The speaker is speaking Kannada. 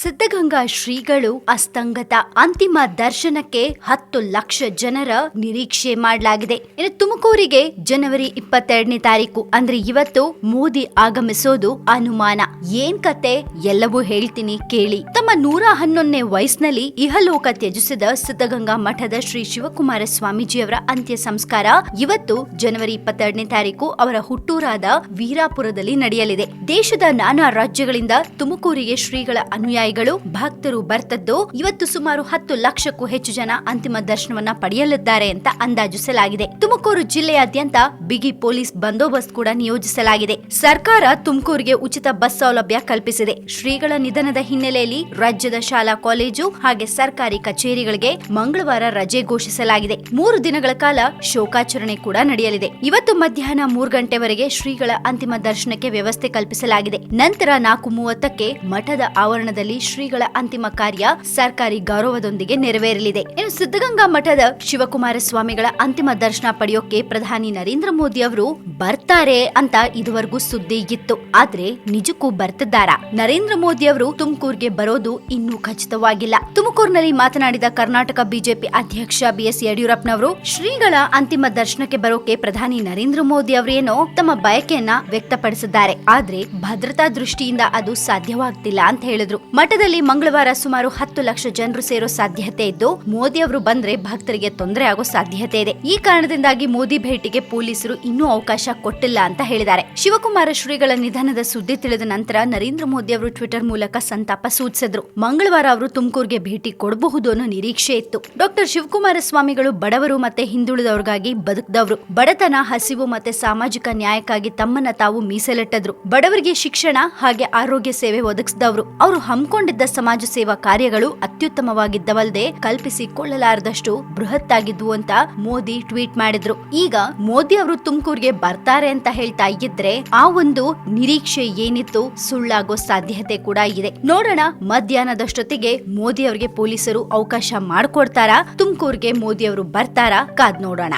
ಸಿದ್ಧಗಂಗಾ ಶ್ರೀಗಳು ಅಸ್ತಂಗತ ಅಂತಿಮ ದರ್ಶನಕ್ಕೆ ಹತ್ತು ಲಕ್ಷ ಜನರ ನಿರೀಕ್ಷೆ ಮಾಡಲಾಗಿದೆ. ಇನ್ನು ತುಮಕೂರಿಗೆ ಜನವರಿ ಇಪ್ಪತ್ತೆರಡನೇ ತಾರೀಕು, ಅಂದ್ರೆ ಇವತ್ತು ಮೋದಿ ಆಗಮಿಸೋದು ಅನುಮಾನ. ಏನ್ ಕತೆ? ಎಲ್ಲವೂ ಹೇಳ್ತೀನಿ, ಕೇಳಿ. ತಮ್ಮ ನೂರ ಹನ್ನೊಂದನೇ ವಯಸ್ಸಿನಲ್ಲಿ ಇಹಲೋಕ ತ್ಯಜಿಸಿದ ಸಿದ್ಧಗಂಗಾ ಮಠದ ಶ್ರೀ ಶಿವಕುಮಾರ ಸ್ವಾಮೀಜಿಯವರ ಅಂತ್ಯ ಸಂಸ್ಕಾರ ಇವತ್ತು ಜನವರಿ ಇಪ್ಪತ್ತೆರಡನೇ ತಾರೀಕು ಅವರ ಹುಟ್ಟೂರಾದ ವೀರಾಪುರದಲ್ಲಿ ನಡೆಯಲಿದೆ. ದೇಶದ ನಾನಾ ರಾಜ್ಯಗಳಿಂದ ತುಮಕೂರಿಗೆ ಶ್ರೀಗಳ ಅನುಯಾಯಿಗಳು ಭಕ್ತರು ಬರ್ತದ್ದು, ಇವತ್ತು ಸುಮಾರು ಹತ್ತು ಲಕ್ಷಕ್ಕೂ ಹೆಚ್ಚು ಜನ ಅಂತಿಮ ದರ್ಶನವನ್ನ ಪಡೆಯಲಿದ್ದಾರೆ ಅಂತ ಅಂದಾಜಿಸಲಾಗಿದೆ. ತುಮಕೂರು ಜಿಲ್ಲೆಯಾದ್ಯಂತ ಬಿಗಿ ಪೊಲೀಸ್ ಬಂದೋಬಸ್ತ್ ಕೂಡ ನಿಯೋಜಿಸಲಾಗಿದೆ. ಸರ್ಕಾರ ತುಮಕೂರಿಗೆ ಉಚಿತ ಬಸ್ ಸೌಲಭ್ಯ ಕಲ್ಪಿಸಿದೆ. ಶ್ರೀಗಳ ನಿಧನದ ಹಿನ್ನೆಲೆಯಲ್ಲಿ ರಾಜ್ಯದ ಶಾಲಾ ಕಾಲೇಜು ಹಾಗೆ ಸರ್ಕಾರಿ ಕಚೇರಿಗಳಿಗೆ ಮಂಗಳವಾರ ರಜೆ ಘೋಷಿಸಲಾಗಿದೆ. ಮೂರು ದಿನಗಳ ಕಾಲ ಶೋಕಾಚರಣೆ ಕೂಡ ನಡೆಯಲಿದೆ. ಇವತ್ತು ಮಧ್ಯಾಹ್ನ ಮೂರು ಗಂಟೆವರೆಗೆ ಶ್ರೀಗಳ ಅಂತಿಮ ದರ್ಶನಕ್ಕೆ ವ್ಯವಸ್ಥೆ ಕಲ್ಪಿಸಲಾಗಿದೆ. ನಂತರ ನಾಲ್ಕು ಮೂವತ್ತಕ್ಕೆ ಮಠದ ಆವರಣದಲ್ಲಿ ಶ್ರೀಗಳ ಅಂತಿಮ ಕಾರ್ಯ ಸರ್ಕಾರಿ ಗೌರವದೊಂದಿಗೆ ನೆರವೇರಲಿದೆ. ಇನ್ನು ಸಿದ್ಧಗಂಗಾ ಮಠದ ಶಿವಕುಮಾರ ಸ್ವಾಮಿಗಳ ಅಂತಿಮ ದರ್ಶನ ಪಡೆಯೋಕೆ ಪ್ರಧಾನಿ ನರೇಂದ್ರ ಮೋದಿ ಅವರು ಬರ್ತಾರೆ ಅಂತ ಇದುವರೆಗೂ ಸುದ್ದಿ ಇತ್ತು. ಆದ್ರೆ ನಿಜಕ್ಕೂ ಬರ್ತಿದ್ದಾರಾ? ನರೇಂದ್ರ ಮೋದಿ ಅವರು ತುಮಕೂರ್ಗೆ ಬರೋದು ಇನ್ನೂ ಖಚಿತವಾಗಿಲ್ಲ. ತುಮಕೂರಿನಲ್ಲಿ ಮಾತನಾಡಿದ ಕರ್ನಾಟಕ ಬಿಜೆಪಿ ಅಧ್ಯಕ್ಷ ಬಿಎಸ್ ಯಡಿಯೂರಪ್ಪನವರು, ಶ್ರೀಗಳ ಅಂತಿಮ ದರ್ಶನಕ್ಕೆ ಬರೋಕೆ ಪ್ರಧಾನಿ ನರೇಂದ್ರ ಮೋದಿ ಅವರೇನೋ ತಮ್ಮ ಬಯಕೆಯನ್ನ ವ್ಯಕ್ತಪಡಿಸಿದ್ದಾರೆ. ಆದ್ರೆ ಭದ್ರತಾ ದೃಷ್ಟಿಯಿಂದ ಅದು ಸಾಧ್ಯವಾಗ್ತಿಲ್ಲ ಅಂತ ಹೇಳಿದ್ರು. ಮಠದಲ್ಲಿ ಮಂಗಳವಾರ ಸುಮಾರು ಹತ್ತು ಲಕ್ಷ ಜನರು ಸೇರೋ ಸಾಧ್ಯತೆ ಇದ್ದು, ಮೋದಿ ಅವರು ಬಂದ್ರೆ ಭಕ್ತರಿಗೆ ತೊಂದರೆ ಆಗೋ ಸಾಧ್ಯತೆ ಇದೆ. ಈ ಕಾರಣದಿಂದಾಗಿ ಮೋದಿ ಭೇಟಿಗೆ ಪೊಲೀಸರು ಇನ್ನೂ ಅವಕಾಶ ಕೊಟ್ಟಿಲ್ಲ ಅಂತ ಹೇಳಿದ್ದಾರೆ. ಶಿವಕುಮಾರ ಶ್ರೀಗಳ ನಿಧನದ ಸುದ್ದಿ ತಿಳಿದ ನಂತರ ನರೇಂದ್ರ ಮೋದಿ ಅವರು ಟ್ವಿಟರ್ ಮೂಲಕ ಸಂತಾಪ ಸೂಚಿಸಿದ್ರು. ಮಂಗಳವಾರ ಅವರು ತುಮಕೂರಿಗೆ ಭೇಟಿ ಕೊಡಬಹುದು ಅನ್ನೋ ನಿರೀಕ್ಷೆ ಇತ್ತು. ಡಾಕ್ಟರ್ ಶಿವಕುಮಾರ ಸ್ವಾಮಿಗಳು ಬಡವರು ಮತ್ತೆ ಹಿಂದುಳಿದವರಿಗಾಗಿ ಬದುಕದವರು. ಬಡತನ, ಹಸಿವು ಮತ್ತೆ ಸಾಮಾಜಿಕ ನ್ಯಾಯಕ್ಕಾಗಿ ತಮ್ಮನ್ನ ತಾವು ಮೀಸಲಿಟ್ಟದ್ರು. ಬಡವರಿಗೆ ಶಿಕ್ಷಣ ಹಾಗೆ ಆರೋಗ್ಯ ಸೇವೆ ಒದಗಿಸಿದವರು. ಅವರು ಹಮ್ಮಿಕೊಂಡಿದ್ದ ಸಮಾಜ ಸೇವಾ ಕಾರ್ಯಗಳು ಅತ್ಯುತ್ತಮವಾಗಿದ್ದವಲ್ಲದೆ ಕಲ್ಪಿಸಿಕೊಳ್ಳಲಾರದಷ್ಟು ಬೃಹತ್ತಾಗಿದ್ವು ಅಂತ ಮೋದಿ ಟ್ವೀಟ್ ಮಾಡಿದ್ರು. ಈಗ ಮೋದಿ ಅವರು ತುಮಕೂರಿಗೆ ಬರ್ತಾರೆ ಅಂತ ಹೇಳ್ತಾ ಇದ್ರೆ ಆ ಒಂದು ನಿರೀಕ್ಷೆ ಏನಿತ್ತು ಸುಳ್ಳಾಗೋ ಸಾಧ್ಯತೆ ಕೂಡ ಇದೆ. ನೋಡೋಣ ಮಧ್ಯಾಹ್ನದಷ್ಟೊತ್ತಿಗೆ ಮೋದಿ ಅವರಿಗೆ ಪೊಲೀಸರು ಅವಕಾಶ ಮಾಡಿಕೊಡ್ತಾರಾ? ತುಮಕೂರಿಗೆ ಮೋದಿ ಅವರು ಬರ್ತಾರಾ? ಕಾದ್ ನೋಡೋಣ.